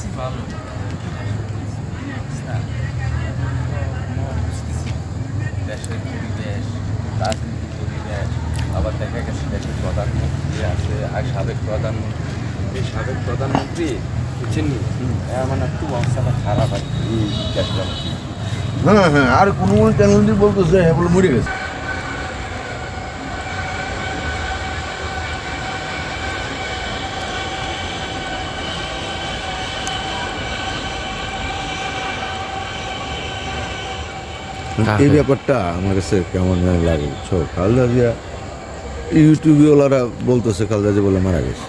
আছি ভালো আবার দেখা গেছে দেশের প্রধানমন্ত্রী আছে আর সাবেক প্রধানমন্ত্রী এই সাবেক প্রধানমন্ত্রী বুঝছেন মানে খুব অবস্থাটা খারাপ আর কি হ্যাঁ হ্যাঁ আর কোনো চ্যানেল বলতেছে হ্যাঁ বলে মরে গেছে। এই ব্যাপারটা আমার কাছে কেমন লাগে। বুঝছ খালদা জিয়া ইউটিউবওয়ালারা বলতেছে খালদা জিয়া বলে মারা গেছে।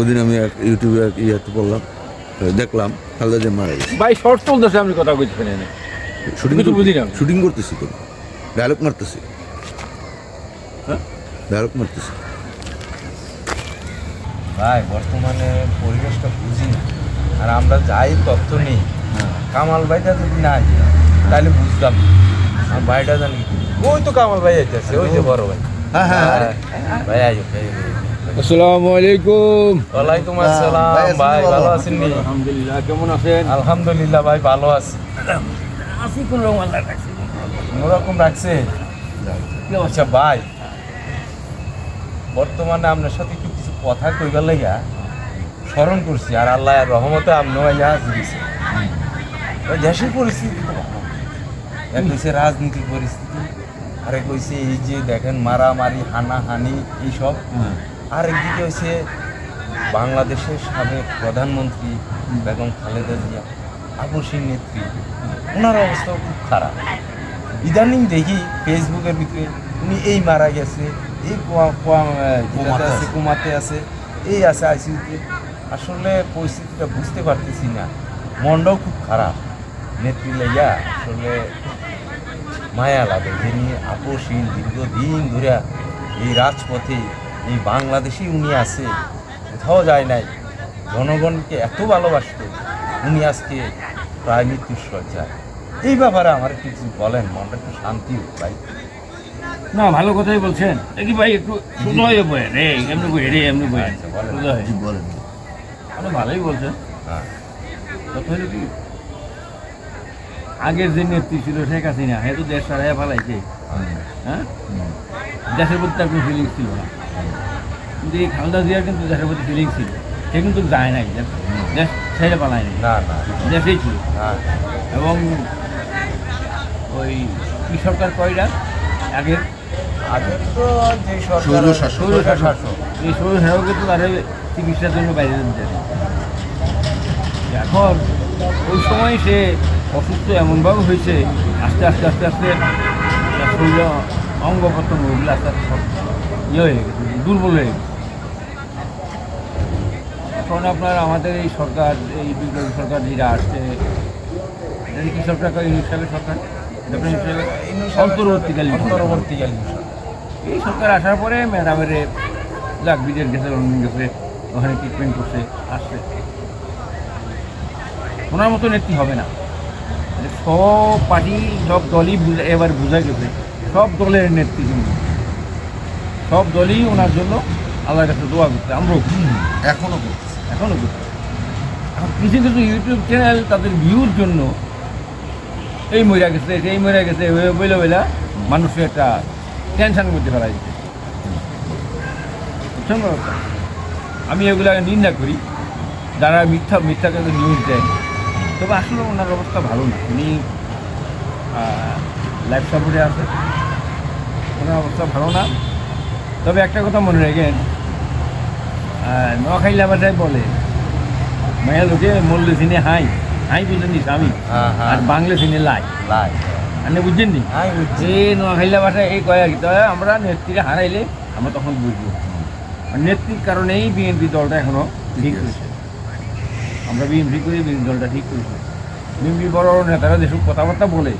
ওদিন আমি এক ইউটিউবে এক ইয়েতে বললাম দেখলাম খালদা জিয়া মারা গেছে। ভাই শর্ট চলতেছে আপনি কথা এনে শুটিং বুঝি না। শুটিং করতেছি তো। ডায়লগ মারতেছি। হ্যাঁ? ডায়লগ মারতেছি। ভাই বর্তমানে পরিবেশটা বুঝি না। আর আমরা যাই তথ্য নেই। কামাল ভাইটা যদি না আসে তাহলে বুঝতাম আর ভাইটা জানি ওই তো কামাল ভাই আইতেছে ওই যে বড় ভাই। হ্যাঁ, হ্যাঁ, ভাই আইও ভাই আসসালামু আলাইকুম। ওয়ালাইকুম হ্যাঁ, আসসালাম ভাই ভালো? আছেন নি? আলহামদুলিল্লাহ কেমন আছেন? আলহামদুলিল্লাহ ভাই ভালো আছি। আছি কোন রকম আল্লাহ রাখছি। কোনোরকম রাখছে? আচ্ছা ভাই বর্তমানে আপনার সাথে একটু কিছু কথা কইবার লাগিয়া স্মরণ করছি আর আল্লাহ রহমতে আপনিও আইয়া দিয়েছে দেশের পরিস্থিতি। এক হইছে রাজনীতির পরিস্থিতি আরেক হইছে এই যে দেখেন মারামারি হানাহানি এইসব। আর একদিকে হইছে বাংলাদেশের সাবেক প্রধানমন্ত্রী বেগম খালেদা জিয়া আপসীর নেত্রী ওনার অবস্থাও খুব খারাপ। ইদানিং দেখি ফেসবুকের ভিতরে উনি এই মারা গেছে এই কোয়া- কোয়া- আছে আছে। কুমাতে আছে এই আছে আইসিউতে। আসলে পরিস্থিতিটা বুঝতে পারতেছি না। মনটাও খুব খারাপ। নেত্রী লাইয়া আসলে মায়া লাগে যিনি আপসীন দীর্ঘদিন ধরে এই রাজপথে এই বাংলাদেশে উনি আছে কোথাও যায় নাই জনগণকে এত ভালোবাসত উনি আজকে প্রায় মৃত্যুর সজ্জায় এই ব্যাপারে আমার কিছু বলেন মনটা একটু শান্তি ভাই। না ভালো কথাই বলছেন। দেখি ভাই একটু সোজা হয়ে বলেন রে এমনি বই রে এমনি বই আচ্ছা, বলেন। সোজা হয়ে। বলেন। আপনি ভালোই বলছেন। হ্যাঁ। কথা হলো কি? আগের যে নেত্রী ছিল শেখ হাসিনা হ্যাঁ তো দেশ সারাইয়া ফেলাইছে। হ্যাঁ? দেশের প্রতি তার কোনো ফিলিংস ছিল না। কিন্তু এই খালদা জিয়ার কিন্তু দেশের প্রতি ফিলিংস ছিল। সে কিন্তু যায় নাই। দেশ ছেড়ে পালায় নাই। না না। দেশেই ছিল। হ্যাঁ এবং ওই কি সরকার কয়টা? আগে? আগে তো যে সরকার সৌর শাসক। এই সৌর শাসককে তো তাদের চিকিৎসার জন্য বাইরে দিতে এখন ওই সময় সে অসুস্থ এমনভাবে হয়েছে আস্তে আস্তে আস্তে আস্তে শরীর অঙ্গ প্রত্যঙ্গ ওগুলো আস্তে আস্তে সব ইয়ে হয়ে গেছে দুর্বল হয়ে গেছে। এখন আপনার আমাদের এই সরকার এই বিপ্লবী সরকার যেটা আসছে। এটা কি সরকার ইউনিট সাহেবের সরকার? অন্তর্বর্তীকালীন অন্তর্বর্তীকালীন এই সরকার আসার পরে ম্যাডামের যাক বিদেশ গেছে লন্ডন গেছে ওখানে ট্রিটমেন্ট করছে আসছে। ওনার মতো নেত্রী হবে না। সব পার্টি সব দলই এবার বোঝা গেছে সব দলের নেত্রী কিন্তু। সব দলই ওনার জন্য আল্লাহর কাছে দোয়া করছে। আমরাও করি। এখনও করতেছি। এখনও করছে এখন কিছু কিছু ইউটিউব চ্যানেল তাদের ভিউর জন্য এই মহিলা গেছে এই মহিলা গেছে বইলা বইলা মানুষের একটা টেনশন করতে ফেলা দিচ্ছে বুঝছেন আমি এগুলাকে নিন্দা করি। যারা মিথ্যা মিথ্যা কিন্তু নিউজ দেয়। তবে আসলে ওনার অবস্থা ভালো না। উনি লাইফ সাপোর্টে আছে। ওনার অবস্থা ভালো না। তবে একটা কথা মনে রাখেন নোয়াখাইলা ভাষায় বলে মায়া লোকে মরলে সিনে হাই হাই বুঝলেন নি স্বামী হ্যাঁ, হ্যাঁ। আর বাংলা সিনে লাই। লাই। আপনি বুঝছেন নি যে নোয়াখাইলা ভাষায় এই কয়া কি তবে আমরা নেত্রীকে হারাইলে আমরা তখন বুঝব। নেত্রীর কারণেই বিএনপি দলটা এখনও ঠিক হয়েছে। আমরা বিএনপি করি বিএনপি দলটা ঠিক করেছি বিএনপি বড় বড় নেতারা যেসব কথাবার্তা বলে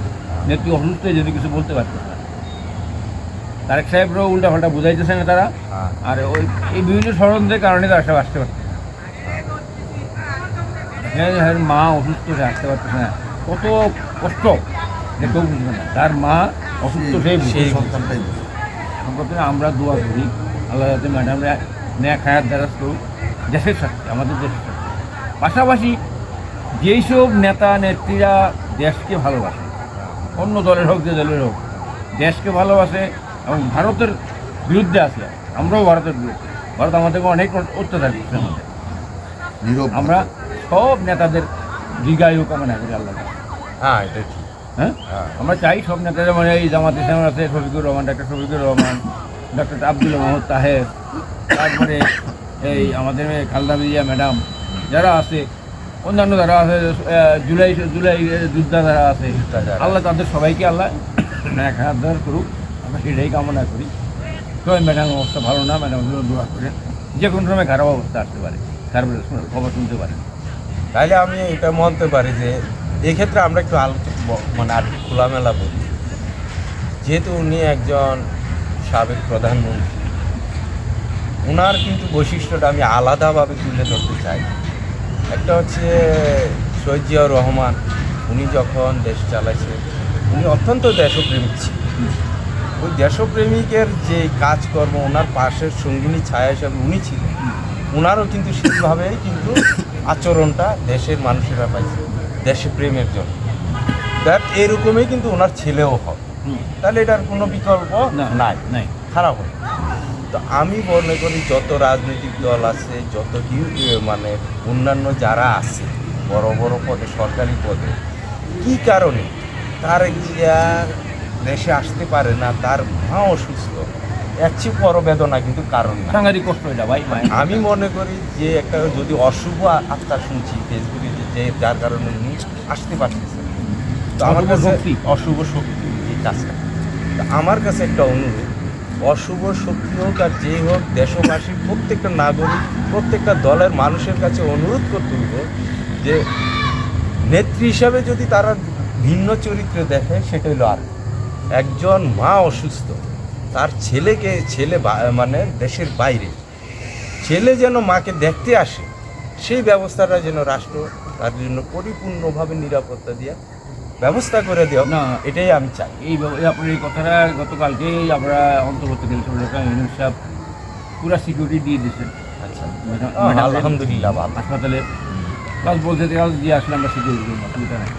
নেত্রী অসুস্থ হয়ে যদি কিছু বলতে পারতেছে না তারেক সাহেবরাও উল্টা পাল্টা বুঝাইতেছে না তারা হ্যাঁ। আর ওই এই বিভিন্ন ষড়যন্ত্রের কারণে তারা সব আসতে পারছে না। এখানে মা অসুস্থ সে আসতে পারতেছে না। কত কষ্ট। যে কেউ বুঝবে না। তার মা অসুস্থ সেই সন্তানটাই। আমরা দোয়া করি আল্লাহ যাতে ম্যাডামরা ন্যাক হায়াত দ্বারা দেশের সাথে আমাদের দেশের সাথে পাশাপাশি যেই সব নেতা নেত্রীরা দেশকে ভালোবাসে অন্য দলের হোক যে দলের হোক দেশকে ভালোবাসে এবং ভারতের বিরুদ্ধে আছে আমরাও ভারতের বিরুদ্ধে। ভারত আমাদেরকে অনেক অত্যাচার করছে আমাদের। আমরা সব নেতাদের দীর্ঘায়ু কামনা করি আল্লাহ। হ্যাঁ এটা ঠিক। হ্যাঁ? হ্যাঁ। আমরা চাই সব নেতা যেমন এই জামাত ইসলাম আছে শফিকুর রহমান ডাক্তার শফিকুর রহমান ডক্টর আব্দুল মোহাম্মদ তাহের তারপরে এই আমাদের খালদা মিয়া ম্যাডাম যারা আছে অন্যান্য যারা আছে জুলাই জুলাই যোদ্ধা যারা আছে আল্লাহ তাদের সবাইকে আল্লাহ এক হাত ধর করুক। আমরা সেটাই কামনা করি। তো ম্যাডাম অবস্থা ভালো না ম্যাডাম দোয়া করে যে কোনো সময় খারাপ অবস্থা আসতে পারে। খারাপ খবর শুনতে পারে তাইলে আমি এটা মানতে পারি যে এক্ষেত্রে আমরা একটু আলোচনা মানে আর খোলামেলা বলি। যেহেতু উনি একজন সাবেক প্রধানমন্ত্রী ওনার কিন্তু বৈশিষ্ট্যটা আমি আলাদাভাবে তুলে ধরতে চাই। একটা হচ্ছে শহীদ জিয়াউর রহমান উনি যখন দেশ চালাইছে উনি অত্যন্ত দেশপ্রেমিক ছিলেন। ওই দেশপ্রেমিকের যে কাজকর্ম ওনার পাশের সঙ্গিনী ছায়া হিসাবে উনি ছিলেন। ওনারও কিন্তু সেইভাবেই কিন্তু আচরণটা দেশের মানুষেরা পাইছে দেশে প্রেমের জন্য। দ্যাট এরকমই কিন্তু ওনার ছেলেও হুম। তাহলে এটার কোনো বিকল্প নাই। নাই। খারাপ হয়। তো আমি মনে করি যত রাজনৈতিক দল আছে যত মানে অন্যান্য যারা আছে বড় বড় পদে সরকারি পদে কি কারণে? তার গিয়া দেশে আসতে পারে না তার মা অসুস্থ। এর চেয়ে বড় বেদনা কিন্তু কারণ সাংঘাতিক কষ্ট এটা ভাই আমি মনে করি যে একটা যদি অশুভ আত্মা শুনছি ফেসবুকে যে- যার কারণে উনি আসতে পারতেছেন। তো আমার কাছে। অশুভ শক্তি এই কাজটা। তো আমার কাছে একটা অনুরোধ অশুভ শক্তি হোক আর যেই হোক, দেশবাসী, প্রত্যেকটা নাগরিক, প্রত্যেকটা দলের মানুষের কাছে অনুরোধ করতে হবে যে নেত্রী হিসাবে যদি তারা ভিন্ন চরিত্রে দেখে, সেটা হলো আর একজন মা অসুস্থ, তার ছেলেকে, ছেলে মানে দেশের বাইরে, ছেলে যেন মাকে দেখতে আসে, সেই ব্যবস্থাটা যেন রাষ্ট্র তার জন্য পরিপূর্ণভাবে নিরাপত্তা দিয়ে ব্যবস্থা করে দেওয়া না। এটাই আমি চাই। এই আপনার এই কথাটা গতকালকেই আমরা অন্তর্বর্তীকালীন সরকার ইউনুস সাহেব পুরা সিকিউরিটি দিয়ে দিয়েছেন। আচ্ছা। আলহামদুলিল্লাহ হাসপাতালে। কাজ বলতে কাজ দিয়ে আসলে আমরা সিকিউরিটি অসুবিধা নাই।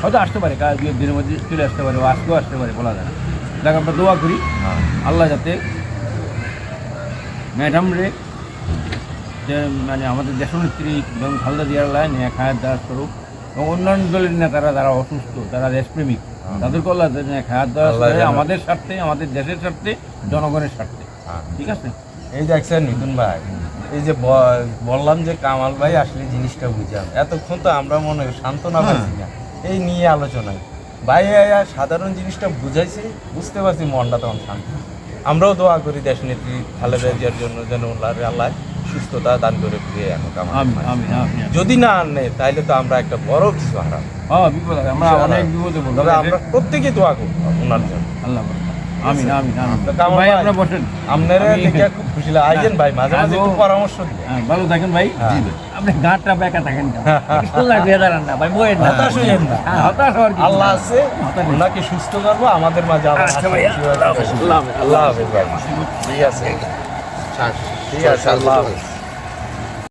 হয়তো আসতে পারে কাজ দুই দিনের মধ্যে চলে আসতে পারে আজকেও আসতে পারে বলা যায় না। দেখ আমরা দোয়া করি হ্যাঁ। আল্লাহ যাতে ম্যাডাম রে মানে আমাদের দেশনেত্রী এবং খালদা জিয়ার লাইন এক হায়াত দাস স্বরূপ এবং অন্যান্য দলের নেতারা যারা অসুস্থ তারা দেশপ্রেমিক তাদের এক হায়াত দাস আল্লাহ যেন- আমাদের স্বার্থে আমাদের দেশের স্বার্থে জনগণের স্বার্থে। হ্যাঁ। ঠিক আছে? এই দেখছেন মিথুন ভাই এই যে বললাম যে কামাল ভাই আসলে জিনিসটা বুঝলাম এতক্ষণ তো আমরা মনে হয় সান্ত্বনা পাইছি না। এই নিয়ে আলোচনায় ভাই আয়া সাধারণ জিনিসটা বুঝাইছে বুঝতে পারছি মনটা তখন শান্ত। আমরাও দোয়া করি দেশ নেত্রী খালেদা জিয়ার জন্য যেন আল্লাহ সুস্থতা দান করে ফিরে আমি যদি না আনে তাহলে তো আমরা একটা বড় কিছু হারাম। আমরা অনেক বিপদে তবে আমরা প্রত্যেকে দোয়া করব ওনার জন্য। আল্লাহ আমি না আমি না তো কামাল ভাই ভাই, আপনারা বসেন। আপনারা দেখে খুব খুশি লাগে। আইজেন ভাই মাঝে মাঝে একটু পরামর্শ হ্যাঁ, ভালো থাকেন ভাই। হ্যাঁ। আপনি গাঁটটা বেঁকা থাকেন কেন? একটু না। ভাই বইয়েন না। হতাশ হইয়েন না। হ্যাঁ, হতাশ হওয়ার আল্লাহ আছে ওনাকে সুস্থ করব আমাদের মাঝে আবার আচ্ছা হাসি ভাই, খুশি আল্লাহ হাফেজ। ভাই। ঠিক আছে। ঠিক আছে আল্লাহ হাফেজ